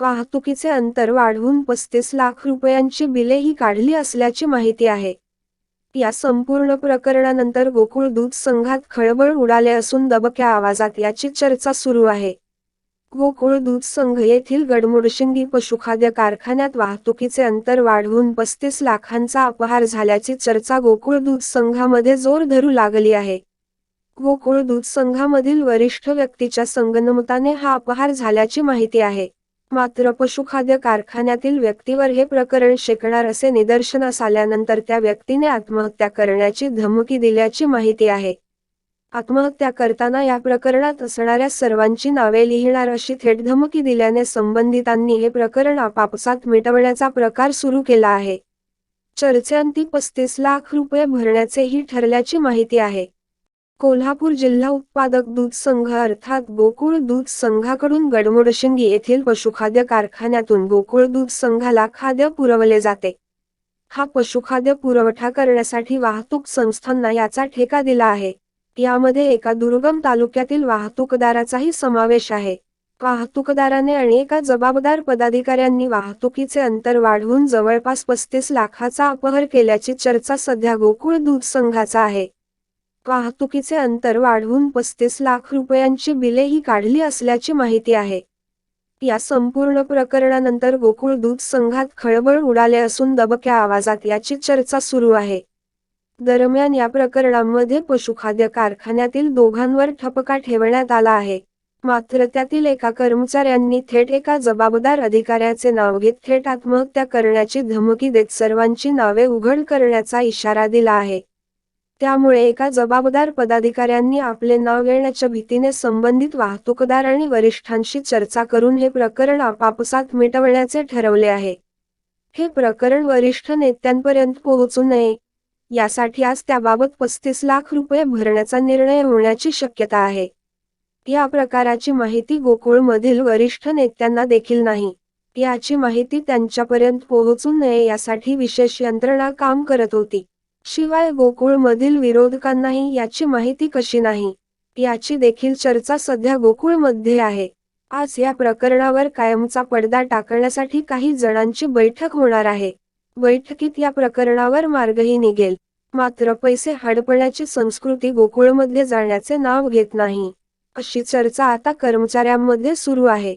वाहतुकीचे अंतर वाढवून पस्तीस लाख रुपयांची बिलेही काढली असल्याची माहिती आहे. या संपूर्ण प्रकरणानंतर गोकुळ दूध संघात खळबळ उडाले असून दबक्या आवाजात याची चर्चा सुरू आहे. गोकुळ दूध संघ येथील गडमुडशिंगी पशुखाद्य कारखान्यात वाहतुकीचे अंतर वाढवून पस्तीस लाखांचा अपहार झाल्याची चर्चा गोकुळ दूध संघामध्ये जोर धरू लागली आहे. गोकुळ दूध संघामधील वरिष्ठ व्यक्तीच्या संगनमताने हा अपहार झाल्याची माहिती आहे. मात्र पशुखाद्य कारखान्यातील व्यक्तीवर हे प्रकरण शेकणार असे निदर्शनास आल्यानंतर त्या व्यक्तीने आत्महत्या करण्याची धमकी दिल्याची माहिती आहे. आत्महत्या करताना या प्रकरणात असणाऱ्या सर्वांची नावे लिहिणार अशी थेट धमकी दिल्याने संबंधितांनी हे प्रकरण आपापसात मिटवण्याचा प्रकार सुरू केला आहे. चर्चेअंती पस्तीस लाख रुपये भरण्याचेही ठरल्याची माहिती आहे. कोल्हापूर जिल्हा उत्पादक दूध संघ अर्थात गोकुळ दूध संघाकडून गडमोडशिंगी येथील पशुखाद्य कारखान्यातून गोकुळ दूध संघाला खाद्य पुरवले जाते. हा पशुखाद्य पुरवठा करण्यासाठी वाहतूक संस्थांना याचा ठेका दिला आहे. यामध्ये एका दुर्गम तालुक्यातील वाहतूकदाराचाही समावेश आहे. वाहतूकदाराने आणि एका जबाबदार पदाधिकाऱ्यांनी वाहतुकीचे अंतर वाढवून जवळपास पस्तीस लाखाचा अपहर केल्याची चर्चा सध्या गोकुळ दूध संघाचा आहे. वाहतुकीचे अंतर वाढवून पस्तीस लाख रुपयांची बिलेही काढली असल्याची माहिती आहे. या संपूर्ण प्रकरणानंतर गोकुळ दूध संघात खळबळ उडाले असून दबक्या आवाजात याची चर्चा सुरू आहे. दरम्यान या प्रकरणामध्ये पशुखाद्य कारखान्यातील दोघांवर ठपका ठेवण्यात आला आहे. मात्र त्यातील एका कर्मचाऱ्यांनी थेट एका जबाबदार अधिकाऱ्याचे नाव घेत थेट आत्महत्या करण्याची धमकी देत सर्वांची नावे उघड करण्याचा इशारा दिला आहे. त्यामुळे एका जबाबदार पदाधिकाऱ्यांनी आपले नाव घेण्याच्या भीतीने संबंधित वाहतूकदार आणि वरिष्ठांशी चर्चा करून हे प्रकरण आपापसात मिटवण्याचे ठरवले आहे. हे प्रकरण वरिष्ठ नेत्यांपर्यंत पोहोचू नये. यासाठी आज त्याबाबत पस्तीस लाख रुपये भरण्याचा निर्णय होण्याची शक्यता आहे. या प्रकाराची माहिती गोकुळमधील वरिष्ठ नेत्यांना देखील नाही. याची माहिती त्यांच्यापर्यंत पोहोचू नये यासाठी विशेष यंत्रणा काम करत होती. शिवाय गोकुळमधील विरोधकांनाही याची माहिती कशी नाही? याची देखील चर्चा सध्या गोकुळमध्ये आहे. आज या प्रकरणावर कायमचा पडदा टाकण्यासाठी काही जणांची बैठक होणार आहे. बैठकीत या प्रकरणावर मार्गही निघेल. मात्र पैसे हडपण्याची संस्कृती गोकुळमध्ये जाण्याचे नाव घेत नाही. अशी चर्चा आता कर्मचाऱ्यांमध्ये सुरू आहे.